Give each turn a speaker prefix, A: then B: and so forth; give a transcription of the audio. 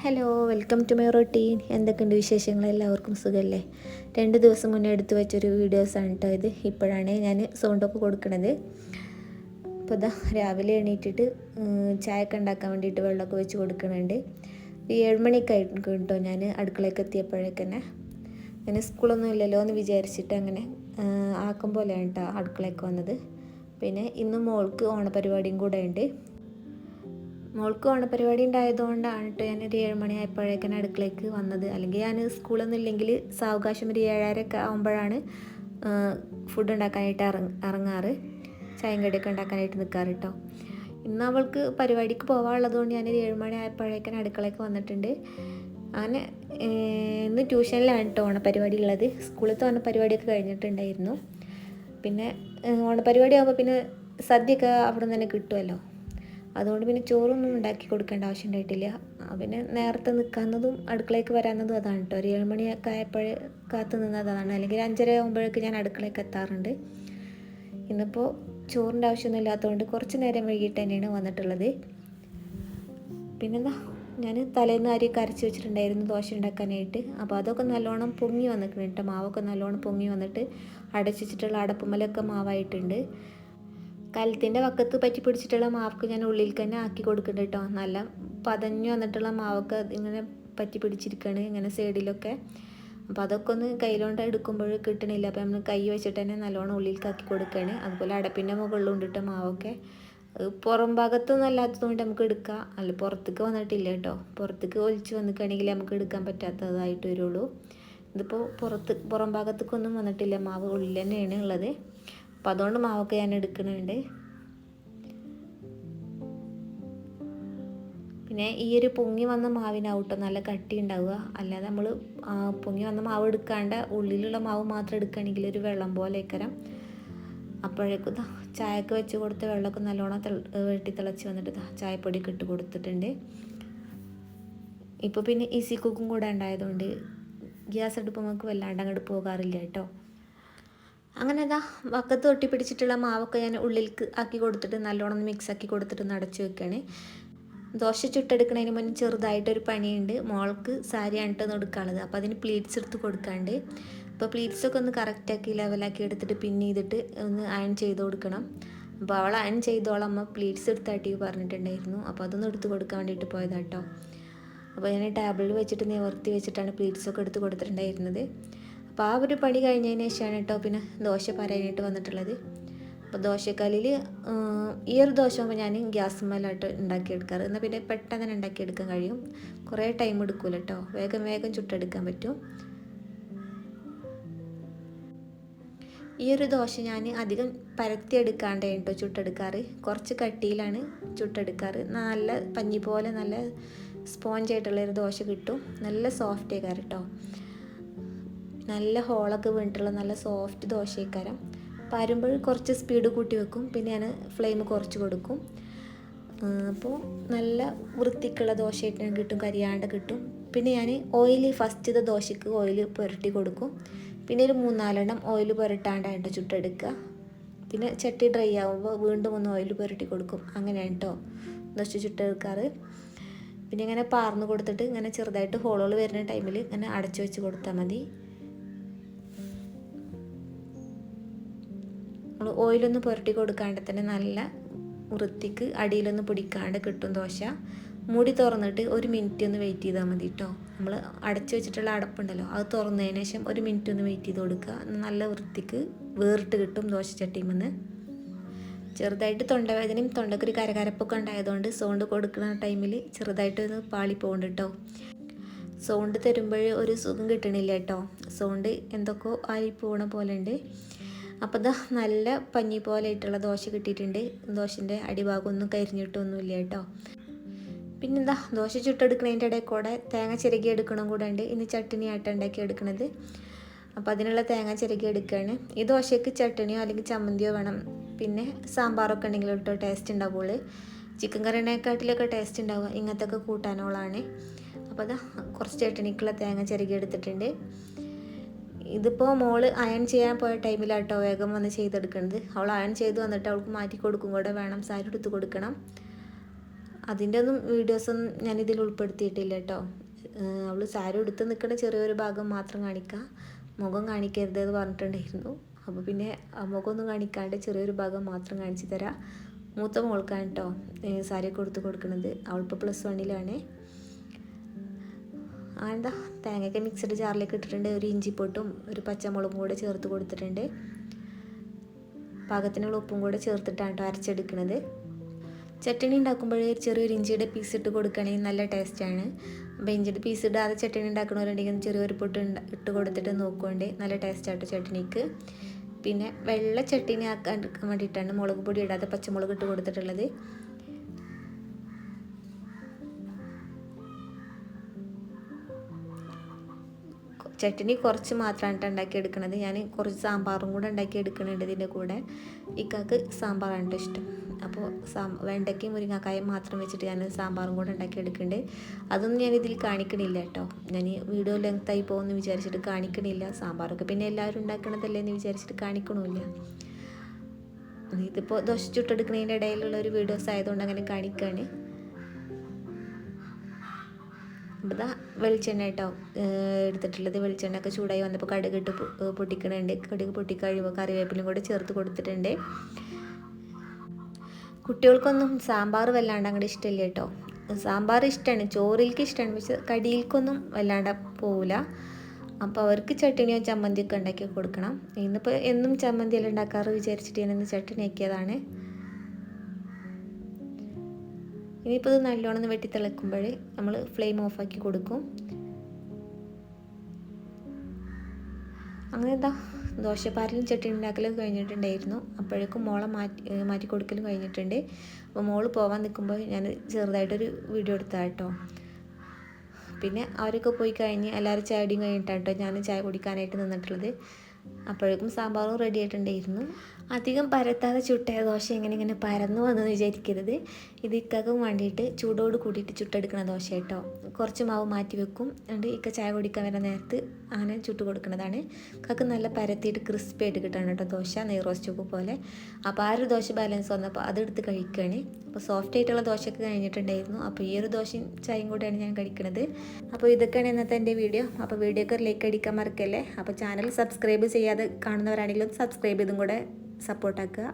A: Hello welcome to my routine എന്തൊക്കെയുണ്ട് വിശേഷങ്ങൾ? എല്ലാവർക്കും സുഖമല്ലേ രണ്ട് ദിവസം മുന്നേ എടുത്തു വെച്ചൊരു വീഡിയോസാണ് കേട്ടോ ഇത്. ഇപ്പോഴാണ് ഞാൻ സൗണ്ടൊക്കെ കൊടുക്കണത്. അപ്പോൾ ഇതാ രാവിലെ എണീറ്റിട്ട് ചായയൊക്കെ ഉണ്ടാക്കാൻ വേണ്ടിയിട്ട് വെള്ളമൊക്കെ വെച്ച് കൊടുക്കുന്നുണ്ട് ഈ ഏഴുമണിയൊക്കെ ആയിട്ട് കേട്ടോ ഞാൻ അടുക്കളയൊക്കെ എത്തിയപ്പോഴേക്കന്നെ അങ്ങനെ സ്കൂളൊന്നും ഇല്ലല്ലോ എന്ന് വിചാരിച്ചിട്ട് അങ്ങനെ ആക്കും പോലെയാണ് കേട്ടോ അടുക്കളയൊക്കെ വന്നത്. പിന്നെ ഇന്ന് മോൾക്ക് ഓണപരിപാടിയും കൂടെ ഉണ്ട്. മോൾക്ക് ഓണപരിപാടി ഉണ്ടായതുകൊണ്ടാണ് കേട്ടോ ഞാൻ ഒരു ഏഴ് മണി ആയപ്പോഴേക്കാണ് അടുക്കളയ്ക്ക് വന്നത്. അല്ലെങ്കിൽ ഞാൻ സ്കൂളൊന്നും ഇല്ലെങ്കിൽ സാവകാശം ഒരു ഏഴരയൊക്കെ ആകുമ്പോഴാണ് ഫുഡ് ഉണ്ടാക്കാനായിട്ട് ഇറങ്ങ ഇറങ്ങാറ് ചായം കടിയൊക്കെ ഉണ്ടാക്കാനായിട്ട് നിൽക്കാറ് കേട്ടോ ഇന്ന് അവൾക്ക് പരിപാടിക്ക് പോകാനുള്ളതുകൊണ്ട് ഞാനൊരു ഏഴ് മണി ആയപ്പോഴേക്കാണ് അടുക്കളയ്ക്ക് വന്നിട്ടുണ്ട്. അങ്ങനെ ഇന്ന് ട്യൂഷനിലാണ് കേട്ടോ ഓണപരിപാടി ഉള്ളത്. സ്കൂളിലത്തെ ഓണപരിപാടിയൊക്കെ കഴിഞ്ഞിട്ടുണ്ടായിരുന്നു. പിന്നെ ഓണപരിപാടി ആകുമ്പോൾ പിന്നെ സദ്യയൊക്കെ അവിടെ നിന്ന് തന്നെ കിട്ടുമല്ലോ അതുകൊണ്ട് പിന്നെ ചോറൊന്നും ഉണ്ടാക്കി കൊടുക്കേണ്ട ആവശ്യം ഉണ്ടായിട്ടില്ല. പിന്നെ നേരത്തെ നിൽക്കാവുന്നതും അടുക്കളയ്ക്ക് വരാവുന്നതും അതാണ് കേട്ടോ ഒരു ഏഴ് മണിയൊക്കെ ആയപ്പോൾ കാത്തു നിന്നത് അതാണ്. അല്ലെങ്കിൽ അഞ്ചര ആകുമ്പോഴേക്ക് ഞാൻ അടുക്കളയ്ക്ക് എത്താറുണ്ട്. ഇന്നിപ്പോൾ ചോറിന്റെ ആവശ്യമൊന്നും ഇല്ലാത്തതുകൊണ്ട് കുറച്ച് നേരം വൈകിട്ട് തന്നെയാണ് വന്നിട്ടുള്ളത്. പിന്നെന്താ? ഞാൻ തലേന്ന് അരി അരച്ച് വെച്ചിട്ടുണ്ടായിരുന്നു ദോശ ഉണ്ടാക്കാനായിട്ട്. അപ്പോൾ അതൊക്കെ നല്ലോണം പൊങ്ങി വന്നിട്ടുണ്ട് കേട്ടോ മാവൊക്കെ നല്ലോണം പൊങ്ങി വന്നിട്ട് അടച്ചിട്ടുള്ള അടപ്പുമലൊക്കെ മാവായിട്ടുണ്ട്. കലത്തിന്റെ വക്കത്ത് പറ്റി പിടിച്ചിട്ടുള്ള മാവൊക്കെ ഞാൻ ഉള്ളിൽ തന്നെ ആക്കി കൊടുക്കുന്നുണ്ട് കേട്ടോ നല്ല പതഞ്ഞു വന്നിട്ടുള്ള മാവൊക്കെ ഇങ്ങനെ പറ്റി പിടിച്ചിരിക്കുകയാണ് ഇങ്ങനെ സൈഡിലൊക്കെ. അപ്പോൾ അതൊക്കെ ഒന്ന് കയ്യിലോണ്ട് എടുക്കുമ്പോൾ കിട്ടണില്ല. അപ്പോൾ നമ്മൾ കൈ വെച്ചിട്ട് തന്നെ നല്ലോണം ഉള്ളിലേക്ക് കൊടുക്കുകയാണ് അതുപോലെ അടപ്പിന്റെ മുകളിലുണ്ട് കേട്ടോ മാവൊക്കെ. പുറം ഭാഗത്തൊന്നും അല്ലാത്തതുകൊണ്ട് നമുക്ക് എടുക്കാം. അല്ല പുറത്തേക്ക് വന്നിട്ടില്ല കേട്ടോ പുറത്തേക്ക് ഒലിച്ച് വന്നിക്കുകയാണെങ്കിൽ നമുക്ക് എടുക്കാൻ പറ്റാത്തതായിട്ട് വരുള്ളൂ. ഇതിപ്പോൾ പുറത്ത് പുറം ഭാഗത്തേക്കൊന്നും വന്നിട്ടില്ല. മാവ് ഉള്ളിൽ തന്നെയാണ് ഉള്ളത്. അപ്പം അതുകൊണ്ട് മാവൊക്കെ ഞാൻ എടുക്കുന്നുണ്ട്. പിന്നെ ഈ ഒരു പൊങ്ങി വന്ന മാവിനാവട്ടോ നല്ല കട്ടി ഉണ്ടാവുക. അല്ലാതെ നമ്മൾ പൊങ്ങി വന്ന മാവ് എടുക്കാണ്ട് ഉള്ളിലുള്ള മാവ് മാത്രം എടുക്കുകയാണെങ്കിൽ ഒരു വെള്ളം പോലെ ഇക്കരം അപ്പോഴേക്കും ചായക്ക് വെച്ച് കൊടുത്ത വെള്ളമൊക്കെ നല്ലോണം വെട്ടി തിളച്ച് വന്നിട്ട് ചായപ്പൊടിയൊക്കെ ഇട്ട് കൊടുത്തിട്ടുണ്ട്. ഇപ്പോൾ പിന്നെ ഈസി കുക്കും കൂടെ ഉണ്ടായതുകൊണ്ട് ഗ്യാസ് അടുപ്പ് നമുക്ക് വല്ലാണ്ട് അങ്ങോട്ട് പോകാറില്ല കേട്ടോ. അങ്ങനെ അതാ വക്കത്ത് തൊട്ടി പിടിച്ചിട്ടുള്ള മാവൊക്കെ ഞാൻ ഉള്ളിലേക്ക് ആക്കി കൊടുത്തിട്ട് നല്ലോണം മിക്സ് ആക്കി കൊടുത്തിട്ട് നടച്ചു വെക്കുകയാണ് ദോശ ചുട്ടെടുക്കുന്നതിന് മുന്നേ ചെറുതായിട്ടൊരു പണിയുണ്ട്. മോൾക്ക് സാരിയാണ് കേട്ടോ എടുക്കാനുള്ളത്. അപ്പോൾ അതിന് പ്ലീറ്റ്സ് എടുത്ത് കൊടുക്കാണ്ട്. അപ്പോൾ പ്ലീറ്റ്സൊക്കെ ഒന്ന് കറക്റ്റാക്കി ലെവലാക്കി എടുത്തിട്ട് പിൻ ചെയ്തിട്ട് ഒന്ന് അയൺ ചെയ്ത് കൊടുക്കണം. അപ്പോൾ അവൾ അയൺ ചെയ്തോളം. അമ്മ പ്ലീറ്റ്സ് എടുത്തായിട്ട് പറഞ്ഞിട്ടുണ്ടായിരുന്നു. അപ്പോൾ അതൊന്ന് എടുത്ത് കൊടുക്കാൻ വേണ്ടിയിട്ട് പോയതാട്ടോ. അപ്പോൾ ഞാൻ ടേബിളിൽ വെച്ചിട്ട് നിവർത്തി വെച്ചിട്ടാണ് പ്ലീറ്റ്സൊക്കെ എടുത്ത് കൊടുത്തിട്ടുണ്ടായിരുന്നത്. അപ്പോൾ ആ ഒരു പണി കഴിഞ്ഞതിന് ശേഷമാണ് കേട്ടോ പിന്നെ ദോശ പറയാനായിട്ട് വന്നിട്ടുള്ളത്. അപ്പോൾ ദോശക്കല്ലിൽ ഈ ഒരു ദോശ ആകുമ്പോൾ ഞാൻ ഗ്യാസ് മേലായിട്ട് ഉണ്ടാക്കിയെടുക്കാറ്. എന്നാൽ പിന്നെ പെട്ടെന്ന് തന്നെ ഉണ്ടാക്കിയെടുക്കാൻ കഴിയും. കുറേ ടൈം എടുക്കില്ല കേട്ടോ. വേഗം വേഗം ചുട്ടെടുക്കാൻ പറ്റും. ഈ ഒരു ദോശ ഞാൻ അധികം പരത്തിയെടുക്കാണ്ട് കേട്ടോ ചുട്ടെടുക്കാറ്. കുറച്ച് കട്ടിയിലാണ് ചുട്ടെടുക്കാറ്. നല്ല പഞ്ഞി പോലെ നല്ല സ്പോഞ്ച് ആയിട്ടുള്ള ഒരു ദോശ കിട്ടും. നല്ല സോഫ്റ്റ് ആയിക്കാറ് കേട്ടോ. നല്ല ഹോളൊക്കെ വീണിട്ടുള്ള നല്ല സോഫ്റ്റ് ദോശക്കാരം പരുമ്പോൾ കുറച്ച് സ്പീഡ് കൂട്ടി വെക്കും. പിന്നെ ഞാൻ ഫ്ലെയിം കുറച്ച് കൊടുക്കും. അപ്പോൾ നല്ല വൃത്തിക്കുള്ള ദോശയൊക്കെ കിട്ടും. കരിയാണ്ട് കിട്ടും. പിന്നെ ഞാൻ ഓയിൽ ഫസ്റ്റത്തെ ദോശയ്ക്ക് ഓയിൽ പുരട്ടി കൊടുക്കും. പിന്നെ ഒരു മൂന്നാലെണ്ണം ഓയിൽ പുരട്ടാണ്ടായിട്ട് ചുട്ടെടുക്കുക. പിന്നെ ചട്ടി ഡ്രൈ ആകുമ്പോൾ വീണ്ടും ഒന്ന് ഓയിൽ പുരട്ടി കൊടുക്കും. അങ്ങനെയാണ് കേട്ടോ ദോശ ചുട്ടെടുക്കാറ്. പിന്നെ ഇങ്ങനെ പാർന്ന് കൊടുത്തിട്ട് ഇങ്ങനെ ചെറുതായിട്ട് ഹോളുകൾ വരുന്ന ടൈമിൽ ഇങ്ങനെ അടച്ചു വെച്ച് കൊടുത്താൽ മതി. നമ്മൾ ഓയിലൊന്ന് പുരട്ടി കൊടുക്കാണ്ട് തന്നെ നല്ല വൃത്തിക്ക് അടിയിലൊന്ന് പിടിക്കാണ്ട് കിട്ടും ദോശ. മൂടി തുറന്നിട്ട് ഒരു മിനിറ്റ് ഒന്ന് വെയിറ്റ് ചെയ്താൽ മതി കേട്ടോ നമ്മൾ അടച്ചു വെച്ചിട്ടുള്ള അടപ്പുണ്ടല്ലോ അത് തുറന്നതിന് ശേഷം ഒരു മിനിറ്റ് ഒന്ന് വെയിറ്റ് ചെയ്ത് കൊടുക്കുക. നല്ല വൃത്തിക്ക് വേറിട്ട് കിട്ടും ദോശ ചട്ടിമെന്ന് ചെറുതായിട്ട് തൊണ്ടവേദനയും തൊണ്ടക്കൊരു കരകരപ്പൊക്കെ ഉണ്ടായതുകൊണ്ട് സൗണ്ട് കൊടുക്കുന്ന ടൈമിൽ ചെറുതായിട്ട് ഒന്ന് പാളി പോകുന്നുണ്ട് കേട്ടോ സൗണ്ട് തരുമ്പോൾ ഒരു സുഖം കിട്ടണില്ല കേട്ടോ സൗണ്ട് എന്തൊക്കെയോ ആയി പോകണ പോലെ ഉണ്ട്. അപ്പോൾ ഇതാ നല്ല പഞ്ഞി പോലെ ഇട്ടുള്ള ദോശ കിട്ടിയിട്ടുണ്ട്. ദോശന്റെ അടിഭാഗമൊന്നും കരിഞ്ഞിട്ടൊന്നുമില്ല കേട്ടോ. പിന്നെന്താ ദോശ ചുട്ടെടുക്കുന്നതിന്റെ ഇടയിൽ കൂടെ തേങ്ങ ചിരകി എടുക്കണം കൂടെ ഉണ്ട് ഇന്ന് ചട്ടിനി ആട്ട ഉണ്ടാക്കി എടുക്കണത്. അപ്പോൾ അതിനുള്ള തേങ്ങ ചിരകി എടുക്കുകയാണ് ഈ ദോശയ്ക്ക് ചട്ടണിയോ അല്ലെങ്കിൽ ചമ്മന്തിയോ വേണം. പിന്നെ സാമ്പാറൊക്കെ ഉണ്ടെങ്കിൽ കേട്ടോ ടേസ്റ്റ് ഉണ്ടാവുള്ളൂ. ചിക്കൻ കറിനെക്കാട്ടിലൊക്കെ ടേസ്റ്റ് ഉണ്ടാവുക. ഇങ്ങനത്തെ ഒക്കെ കൂട്ടാനോളാണ് അപ്പോൾ അതാ കുറച്ച് ചട്ടണിക്കുള്ള തേങ്ങ ചിരകി എടുത്തിട്ടുണ്ട്. ഇതിപ്പോൾ മോൾ അയൺ ചെയ്യാൻ പോയ ടൈമിലാട്ടോ വേഗം വന്ന് ചെയ്തെടുക്കുന്നത് അവൾ അയൺ ചെയ്ത് വന്നിട്ട് അവൾക്ക് മാറ്റി കൊടുക്കും കൂടെ വേണം സാരി എടുത്ത് കൊടുക്കണം. അതിന്റെ ഒന്നും വീഡിയോസൊന്നും ഞാനിതിൽ ഉൾപ്പെടുത്തിയിട്ടില്ല കേട്ടോ അവൾ സാരി എടുത്ത് നിൽക്കുന്ന ചെറിയൊരു ഭാഗം മാത്രം കാണിക്കുക മുഖം കാണിക്കരുത് എന്ന് പറഞ്ഞിട്ടുണ്ടായിരുന്നു. അപ്പോൾ പിന്നെ മുഖമൊന്നും കാണിക്കാണ്ട് ചെറിയൊരു ഭാഗം മാത്രം കാണിച്ചു തരാം. മൂത്ത മോൾക്കാണ് കേട്ടോ സാരി കൊടുത്ത് കൊടുക്കുന്നത് അവളിപ്പോൾ പ്ലസ് വണ്ണിലാണ്. എന്താ തേങ്ങയൊക്കെ മിക്സഡ് ജാറിലേക്ക് ഇട്ടിട്ടുണ്ട്. ഒരു ഇഞ്ചിപ്പൊട്ടും ഒരു പച്ചമുളകും കൂടെ ചേർത്ത് കൊടുത്തിട്ടുണ്ട്. പാകത്തിനുള്ള ഉപ്പും കൂടെ ചേർത്തിട്ടാണ് കേട്ടോ അരച്ചെടുക്കുന്നത് ചട്ടണി ഉണ്ടാക്കുമ്പോഴേ ചെറിയൊരു ഇഞ്ചിയുടെ പീസ് ഇട്ട് കൊടുക്കുകയാണെങ്കിൽ നല്ല ടേസ്റ്റാണ് അപ്പോൾ ഇഞ്ചിയുടെ പീസ് ഇടാതെ ചട്ടണി ഉണ്ടാക്കണവരുണ്ടെങ്കിൽ ചെറിയൊരു പൊട്ട് ഇട്ട് കൊടുത്തിട്ട് നോക്കുകൊണ്ട് നല്ല ടേസ്റ്റാട്ടോ ചട്ടണിക്ക് പിന്നെ വെള്ള ചട്ടിനി ആക്കാൻ വേണ്ടിയിട്ടാണ് മുളക് പൊടി ഇടാതെ പച്ചമുളക് ഇട്ട് കൊടുത്തിട്ടുള്ളത്. ചട്നി കുറച്ച് മാത്രമാണ് ഉണ്ടാക്കി എടുക്കുന്നത് ഞാൻ കുറച്ച് സാമ്പാറും കൂടെ ഉണ്ടാക്കി എടുക്കുന്നുണ്ട് ഇതിന്റെ കൂടെ. ഇക്കാക്ക് സാമ്പാറാണ് ഇഷ്ടം. അപ്പോൾ സാ വെണ്ടയ്ക്കയും മുരിങ്ങാക്കായും മാത്രം വെച്ചിട്ട് ഞാൻ സാമ്പാറും കൂടെ ഉണ്ടാക്കി എടുക്കുന്നുണ്ട് അതൊന്നും ഞാൻ ഇതിൽ കാണിക്കണില്ല കേട്ടോ. ഞാൻ വീഡിയോ ലെങ്ത് ആയി പോകുമെന്ന് വിചാരിച്ചിട്ട് കാണിക്കണില്ല. സാമ്പാറൊക്കെ പിന്നെ എല്ലാവരും ഉണ്ടാക്കണതല്ലേ എന്ന് വിചാരിച്ചിട്ട് കാണിക്കണമില്ല ഇതിപ്പോൾ ദോശ ചുട്ടെടുക്കുന്നതിന്റെ ഇടയിലുള്ള ഒരു വീഡിയോസ് ആയതുകൊണ്ട് അങ്ങനെ കാണിക്കുകയാണ് അപ്പോൾ ഇതാ വെളിച്ചെണ്ണ കേട്ടോ എടുത്തിട്ടുള്ളത്. വെളിച്ചെണ്ണ ഒക്കെ ചൂടായി വന്നപ്പോൾ കടുക് ഇട്ട് പൊട്ടിക്കണുണ്ട്. കടുക് പൊട്ടിക്കഴിയുമ്പോൾ കറിവേപ്പിലും കൂടെ ചേർത്ത് കൊടുത്തിട്ടുണ്ട്. കുട്ടികൾക്കൊന്നും സാമ്പാർ വല്ലാണ്ട് അങ്ങോട്ട് ഇഷ്ടമില്ല കേട്ടോ സാമ്പാർ ഇഷ്ടമാണ് ചോറിലേക്ക് ഇഷ്ടമാണ് പക്ഷെ കടിയിൽക്കൊന്നും വല്ലാണ്ട് പോവില്ല അപ്പോൾ അവർക്ക് ചട്ടിണിയോ ചമ്മന്തിയൊക്കെ ഉണ്ടാക്കി കൊടുക്കണം. ഇന്നിപ്പോൾ എന്നും ചമ്മന്തി എല്ലാം ഉണ്ടാക്കാറ് വിചാരിച്ചിട്ട് ഞാനിന്ന് ചട്ടിനി ആക്കിയതാണ് ഇനിയിപ്പോൾ ഇത് നല്ലോണം വെട്ടി തിളക്കുമ്പോൾ നമ്മൾ ഫ്ലെയിം ഓഫാക്കി കൊടുക്കും. അങ്ങനെ എന്താ ദോശപ്പാരലും ചട്ടി ഉണ്ടാക്കലും കഴിഞ്ഞിട്ടുണ്ടായിരുന്നു. അപ്പോഴേക്കും മോളെ മാറ്റി മാറ്റി കൊടുക്കലും കഴിഞ്ഞിട്ടുണ്ട്. അപ്പോൾ മോൾ പോകാൻ നിൽക്കുമ്പോൾ ഞാൻ ചെറുതായിട്ടൊരു വീഡിയോ എടുത്താൽ കേട്ടോ പിന്നെ അവരൊക്കെ പോയി കഴിഞ്ഞ് എല്ലാവരും ചായ ചായടിയും കഴിഞ്ഞിട്ടാണ് കേട്ടോ ഞാൻ ചായ കുടിക്കാനായിട്ട് നിന്നിട്ടുള്ളത്. അപ്പോഴേക്കും സാമ്പാറും റെഡി ആയിട്ടുണ്ടായിരുന്നു. അധികം പരത്താതെ ചുട്ടയ ദോശ ഇങ്ങനെ ഇങ്ങനെ പരന്നു വന്നെന്ന് വിചാരിക്കരുത്. ഇത് ഇക്കക്കും വേണ്ടിയിട്ട് ചൂടോട് കൂടിയിട്ട് ചുട്ടെടുക്കുന്ന ദോശ കേട്ടോ. കുറച്ച് മാവ് മാറ്റി വെക്കും. എന്നിട്ട് ഇക്ക ചായ കുടിക്കാൻ വരുന്ന നേരത്ത് അങ്ങനെ ചുട്ട് കൊടുക്കുന്നതാണ്. കക്ക് നല്ല പരത്തിയിട്ട് ക്രിസ്പി ആയിട്ട് കിട്ടണം കേട്ടോ ദോശ നെയ്റോസ്റ്റ് ഉപ്പ് പോലെ. അപ്പോൾ ആ ഒരു ദോശ ബാലൻസ് വന്നപ്പോൾ അതെടുത്ത് കഴിക്കുകയാണ് അപ്പോൾ സോഫ്റ്റ് ആയിട്ടുള്ള ദോശയൊക്കെ കഴിഞ്ഞിട്ടുണ്ടായിരുന്നു. അപ്പോൾ ഈ ഒരു ദോശയും ചായയും കൂടെയാണ് ഞാൻ കഴിക്കുന്നത് അപ്പോൾ ഇതൊക്കെയാണ് ഇന്നത്തെ എന്റെ വീഡിയോ. അപ്പോൾ വീഡിയോക്ക് ലൈക്ക് അടിക്കാൻ മറക്കല്ലേ? അപ്പോൾ ചാനൽ സബ്സ്ക്രൈബ് ചെയ്യാതെ കാണുന്നവരാണെങ്കിലും സബ്സ്ക്രൈബ് ചെയ്തും കൂടെ സപ്പോർട്ടാക്കുക